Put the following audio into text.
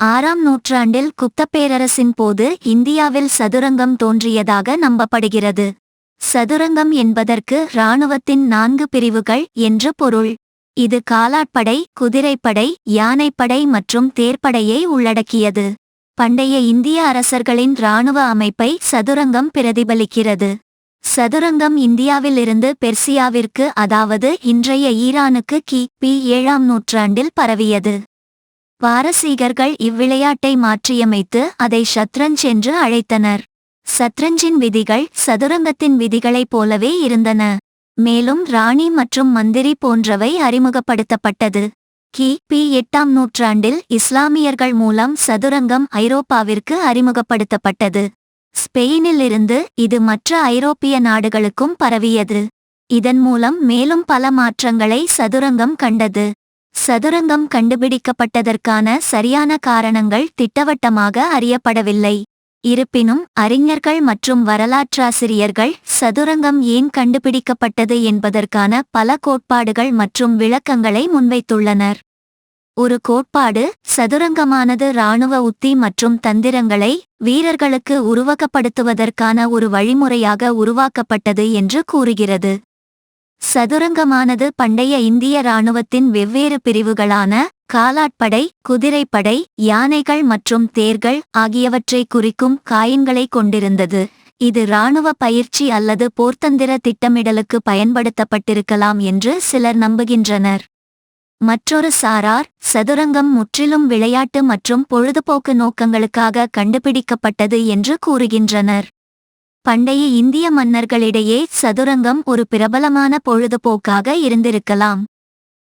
ஆறாம் நூற்றாண்டில் குப்தப் பேரரசின் போது இந்தியாவில் சதுரங்கம் தோன்றியதாக நம்பப்படுகிறது. சதுரங்கம் என்பதற்கு இராணுவத்தின் நான்கு பிரிவுகள் என்று பொருள். இது காலாட்படை குதிரைப்படை யானைப்படை மற்றும் தேர்ப்படையை உள்ளடக்கியது. பண்டைய இந்திய அரசர்களின் இராணுவ அமைப்பை சதுரங்கம் பிரதிபலிக்கிறது. சதுரங்கம் இந்தியாவிலிருந்து பெர்சியாவிற்கு அதாவது இன்றைய ஈரானுக்கு கி. பி. ஏழாம் நூற்றாண்டில் பரவியது. பாரசீகர்கள் இவ்விளையாட்டை மாற்றியமைத்து அதை ஷத்ரஞ்ச் என்று அழைத்தனர். சத்ரஞ்சின் விதிகள் சதுரங்கத்தின் விதிகளைப் போலவே இருந்தன. மேலும் ராணி மற்றும் மந்திரி போன்றவை அறிமுகப்படுத்தப்பட்டது. கி. பி. எட்டாம் நூற்றாண்டில் இஸ்லாமியர்கள் மூலம் சதுரங்கம் ஐரோப்பாவிற்கு அறிமுகப்படுத்தப்பட்டது. ஸ்பெயினிலிருந்து இது மற்ற ஐரோப்பிய நாடுகளுக்கும் பரவியது. இதன் மூலம் மேலும் பல மாற்றங்களை சதுரங்கம் கண்டது. சதுரங்கம் கண்டுபிடிக்கப்பட்டதற்கான சரியான காரணங்கள் திட்டவட்டமாக அறியப்படவில்லை. இருப்பினும் அறிஞர்கள் மற்றும் வரலாற்றாசிரியர்கள் சதுரங்கம் ஏன் கண்டுபிடிக்கப்பட்டது என்பதற்கான பல கோட்பாடுகள் மற்றும் விளக்கங்களை முன்வைத்துள்ளனர். ஒரு கோட்பாடு சதுரங்கமானது இராணுவ உத்தி மற்றும் தந்திரங்களை வீரர்களுக்கு உருவகப்படுத்துவதற்கான ஒரு வழிமுறையாக உருவாக்கப்பட்டது என்று கூறுகிறது. சதுரங்கமானது பண்டைய இந்திய இராணுவத்தின் வெவ்வேறு பிரிவுகளான காலாட்படை குதிரைப்படை யானைகள் மற்றும் தேர்கள் ஆகியவற்றை குறிக்கும் காயின்களை கொண்டிருந்தது. இது இராணுவ பயிற்சி அல்லது போர்த்தந்திர திட்டமிடலுக்கு பயன்படுத்தப்பட்டிருக்கலாம் என்று சிலர் நம்புகின்றனர். மற்றொரு சாரார் சதுரங்கம் முற்றிலும் விளையாட்டு மற்றும் பொழுதுபோக்கு நோக்கங்களுக்காக கண்டுபிடிக்கப்பட்டது என்று கூறுகின்றனர். பண்டைய இந்திய மன்னர்களிடையே சதுரங்கம் ஒரு பிரபலமான பொழுதுபோக்காக இருந்திருக்கலாம்.